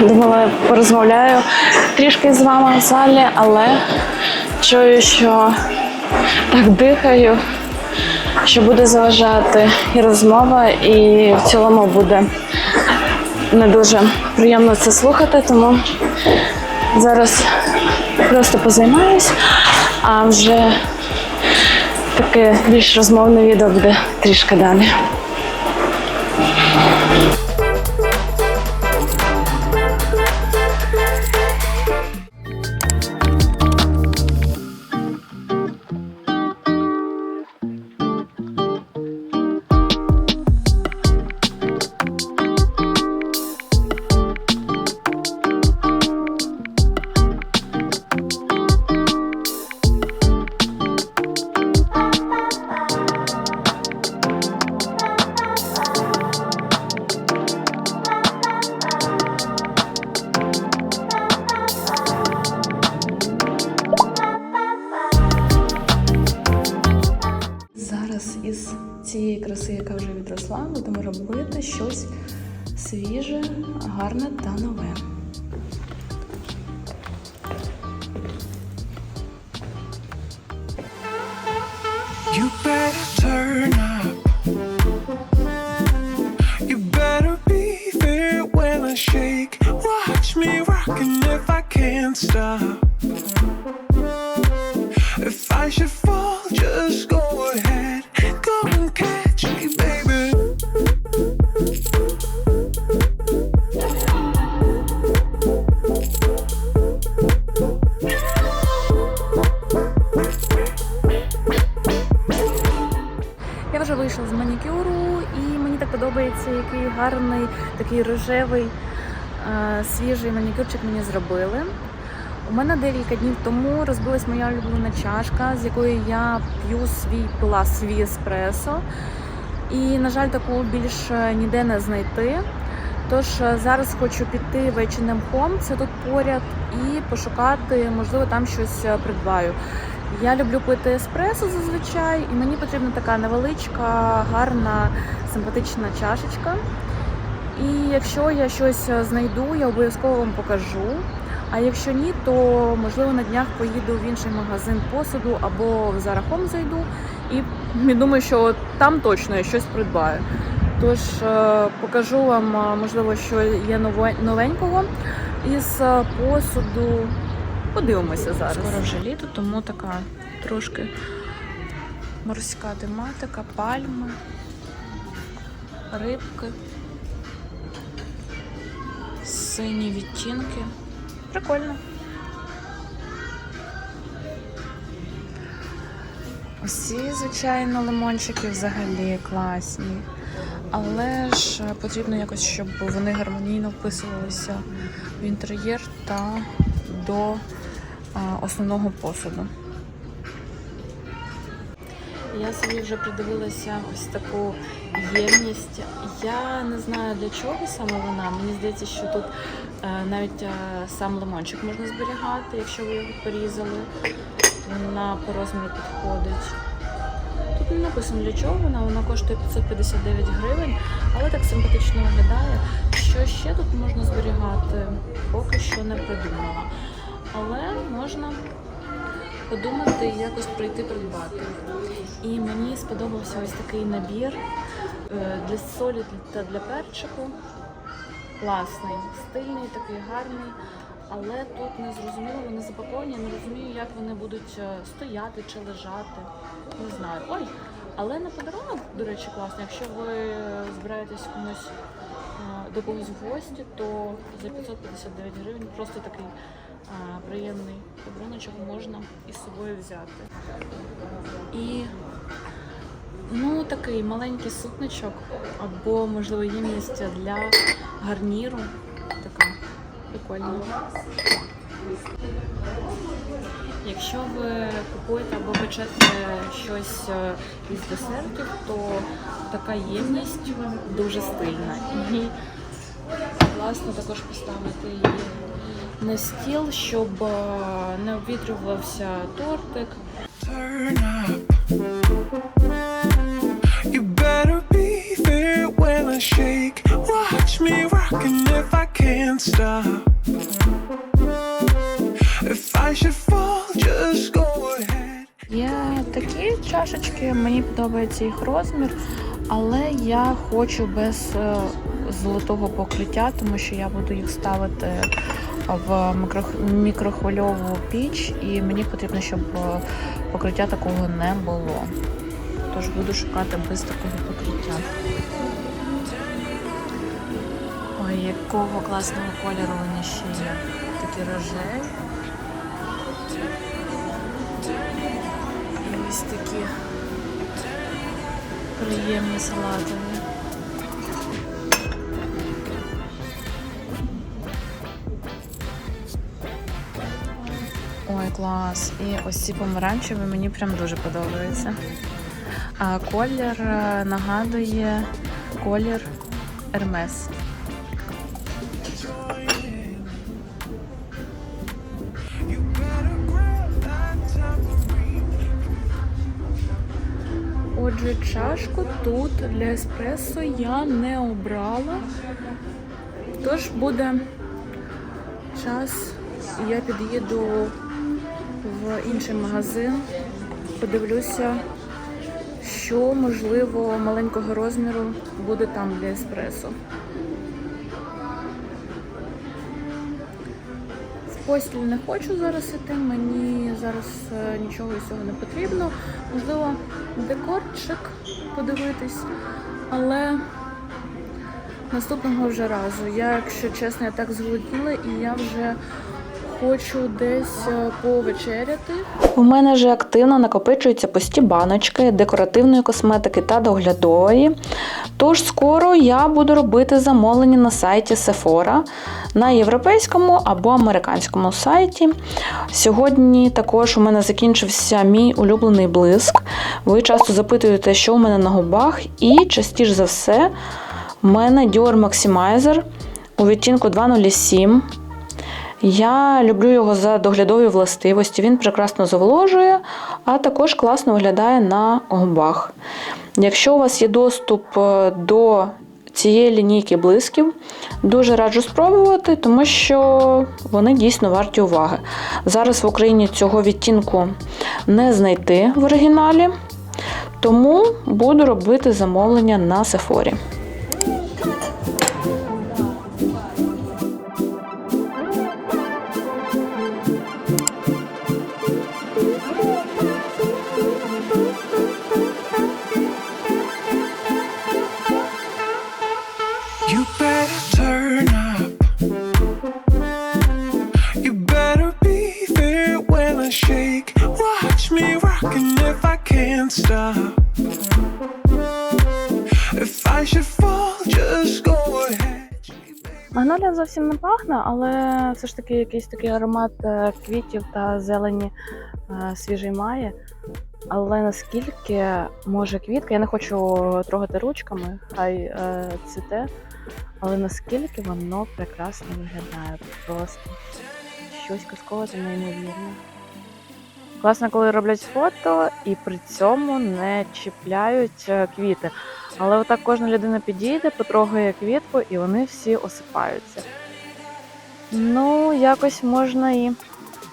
думала, порозмовляю трішки з вами в залі, але чую, що так дихаю, що буде заважати і розмова, і в цілому буде не дуже приємно це слухати, тому зараз просто позаймаюсь, а вже таке більш розмовне відео буде трішки далі. Щось свіже, гарне та нове. Can't stop. If I should fall, манікюру, і мені так подобається, який гарний, такий рожевий, е, свіжий манікюрчик мені зробили. У мене декілька днів тому розбилась моя улюблена чашка, з якої я п'ю свій пила свій еспресо. І, на жаль, таку більше ніде не знайти. Тож е, зараз хочу піти в H&M Home, це тут поряд, і пошукати, можливо, там щось е, придбаю. Я люблю пити еспресо зазвичай, і мені потрібна така невеличка, гарна, симпатична чашечка. І якщо я щось е, знайду, я обов'язково вам покажу. А якщо ні, то можливо на днях поїду в інший магазин посуду або в Home зайду. І думаю, що там точно я щось придбаю. Тож е, покажу вам, е, можливо, що є новенького із посуду. Подивимося зараз. Скоро вже літо, тому така трошки морська тематика, пальми, рибки, сині відтінки. Прикольно. Усі, звичайно, лимончики взагалі класні. Але ж потрібно якось, щоб вони гармонійно вписувалися в інтер'єр та до основного посуду. Я собі вже придивилася ось таку ємність. Я не знаю для чого саме вона. Мені здається, що тут е, навіть е, сам лимончик можна зберігати, якщо ви його порізали. Вона по розміру підходить. Тут не написано для чого вона, вона коштує 559 гривень, але так симпатично виглядає. Що ще тут можна зберігати, поки що не придумала. Але можна подумати, якось прийти придбати. І мені сподобався ось такий набір е, для солі та для перчику. Класний, стильний, такий гарний. Але тут не зрозуміло, вони запаковані, не розумію, як вони будуть е, стояти чи лежати. Не знаю. Ой, але на подарунок, до речі, класно. Якщо ви збираєтесь комусь е, до когось в гості, то за 559 гривень просто такий приємний подаруночок можна із собою взяти. І ну, такий маленький сутничок або, можливо, ємність для гарніру. Така прикольна. Якщо ви купуєте або печете щось е, із десертів, то така ємність дуже стильна. І класно також поставити її на стіл, щоб е, не обвітрювався тортик. Turn up. You better be there when I shake. Watch me rock. rocking if I can't stop. If I should fall, just go ahead. Є такі чашечки, мені подобається їх розмір, але я хочу без е, золотого покриття, тому що я буду їх ставити в мікрохвильову піч, і мені потрібно, щоб е, покриття такого не було. Тож буду шукати без такого покриття. Ой, якого класного кольору вони ще є. Такі рожеві. Ось такі приємні салатові. Ой, клас. І ось ці помаранчеві мені прям дуже подобаються. А колір е, нагадує колір Ермес. Отже, чашку тут для еспресо я не обрала. Тож буде час, я під'їду в інший магазин, подивлюся, що можливо маленького розміру буде там для еспресо. В постіль не хочу зараз іти, мені зараз е, нічого із цього не потрібно. Можливо, декорчик подивитись, але наступного вже разу. Я, якщо чесно, я так зголодніла і я вже хочу десь е, повечеряти. У мене вже активно накопичуються пусті баночки декоративної косметики та доглядової. Тож скоро я буду робити замовлення на сайті Sephora на європейському або американському сайті. Сьогодні також у мене закінчився мій улюблений блиск. Ви часто запитуєте, що у мене на губах, і частіше за все, у мене Dior Maximizer у відтінку 207. Я люблю його за доглядові властивості. Він прекрасно зволожує, а також класно виглядає на губах. Якщо у вас є доступ е, до цієї лінійки блисків, дуже раджу спробувати, тому що вони дійсно варті уваги. Зараз в Україні цього відтінку не знайти в оригіналі, тому буду робити замовлення на Сефорі. Stop. Магнолія зовсім не пахне, але все ж таки якийсь такий аромат е, квітів та зелені е, свіжий має. Але наскільки може квітка, я не хочу трогати ручками, хай е, цвіте, але наскільки воно прекрасно виглядає. Просто щось казкове та неймовірне. Класно, коли роблять фото і при цьому не чіпляють е, квіти. Але отак кожна людина підійде, потрогає квітку, і вони всі осипаються. Ну, якось можна і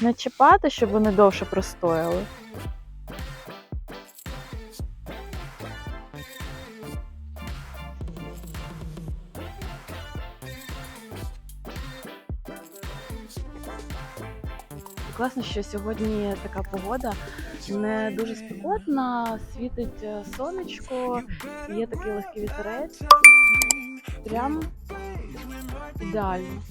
не чіпати, щоб вони довше простояли. Класно, що сьогодні така погода не дуже спекотна, світить е, сонечко, є такий легкий вітерець. Прям ідеально.